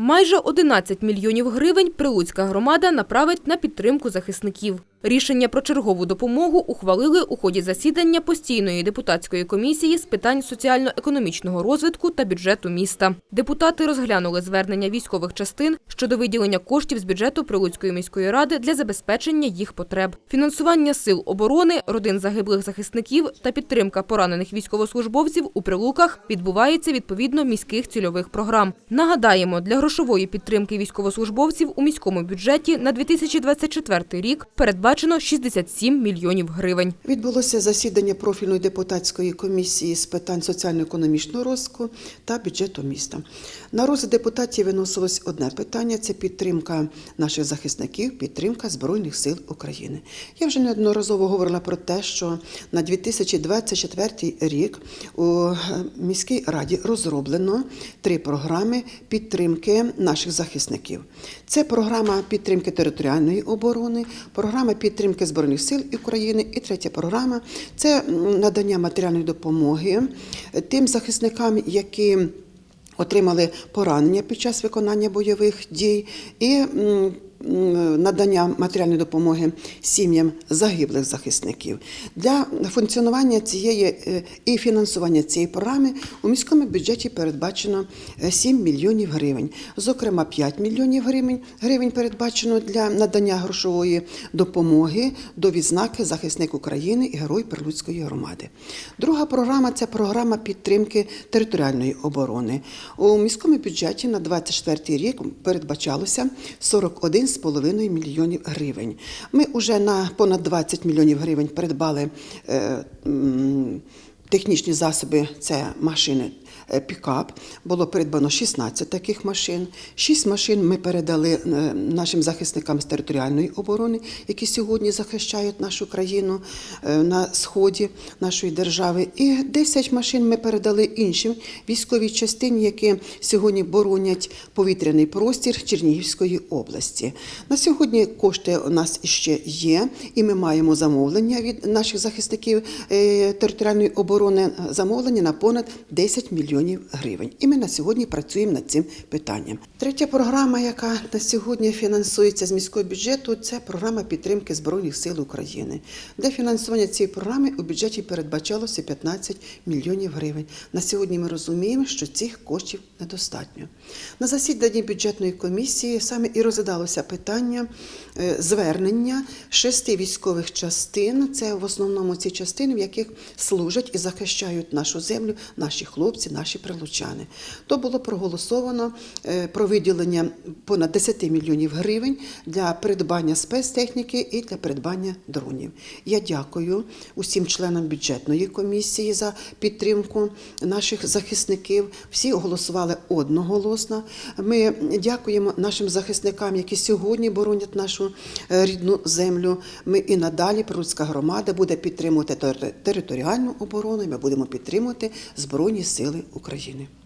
Майже 11 мільйонів гривень Прилуцька громада направить на підтримку захисників. Рішення про чергову допомогу ухвалили у ході засідання постійної депутатської комісії з питань соціально-економічного розвитку та бюджету міста. Депутати розглянули звернення військових частин щодо виділення коштів з бюджету Прилуцької міської ради для забезпечення їх потреб. Фінансування сил оборони, родин загиблих захисників та підтримка поранених військовослужбовців у Прилуках відбувається відповідно міських цільових програм. Нагадаємо, для грошової підтримки військовослужбовців у міському бюджеті на 2024 рік передбачено 67 мільйонів гривень. Відбулося засідання профільної депутатської комісії з питань соціально-економічного розвитку та бюджету міста. На розгляд депутатів виносилось одне питання: це підтримка наших захисників, підтримка Збройних сил України. Я вже неодноразово говорила про те, що на 2024 рік у міській раді розроблено три програми підтримки наших захисників. Це програма підтримки територіальної оборони, програма підтримки Збройних сил України. І третя програма це надання матеріальної допомоги тим захисникам, які отримали поранення під час виконання бойових дій. І надання матеріальної допомоги сім'ям загиблих захисників. Для функціонування цієї е, і фінансування цієї програми у міському бюджеті передбачено е, 7 мільйонів гривень. Зокрема, 5 мільйонів гривень, гривень передбачено для надання грошової допомоги до відзнаки захисник України і герой Прилуцької громади. Друга програма це програма підтримки територіальної оборони. У міському бюджеті на 24 рік передбачалося 41,5 мільйонів гривень. Ми вже на понад 20 мільйонів гривень придбали е, технічні засоби, це машини. Е, Пікап було придбано 16 таких машин. 6 машин ми передали е, нашим захисникам з територіальної оборони, які сьогодні захищають нашу країну е, на сході нашої держави. І 10 машин ми передали іншим військовій частині, які сьогодні боронять повітряний простір Чернігівської області. На сьогодні кошти у нас ще є, і ми маємо замовлення від наших захисників територіальної оборони замовлення на понад 10 мільйонів гривень. І ми на сьогодні працюємо над цим питанням. Третя програма, яка на сьогодні фінансується з міського бюджету, це програма підтримки Збройних сил України. Для фінансування цієї програми у бюджеті передбачалося 15 мільйонів гривень. На сьогодні ми розуміємо, що цих коштів недостатньо. На засіданні бюджетної комісії саме і розглядалося питання е, звернення шести військових частин. Це в основному ці частини, в яких служать і захищають нашу землю, наші хлопці, наші прилучани. То було проголосовано е, про виділення понад 10 мільйонів гривень для придбання спецтехніки і для придбання дронів. Я дякую усім членам бюджетної комісії за підтримку наших захисників. Всі голосували одноголосно. Ми дякуємо нашим захисникам, які сьогодні боронять нашу е, рідну землю. Ми і надалі Прилуцька громада буде підтримувати територіальну оборону. і Ми будемо підтримувати Збройні Сили України.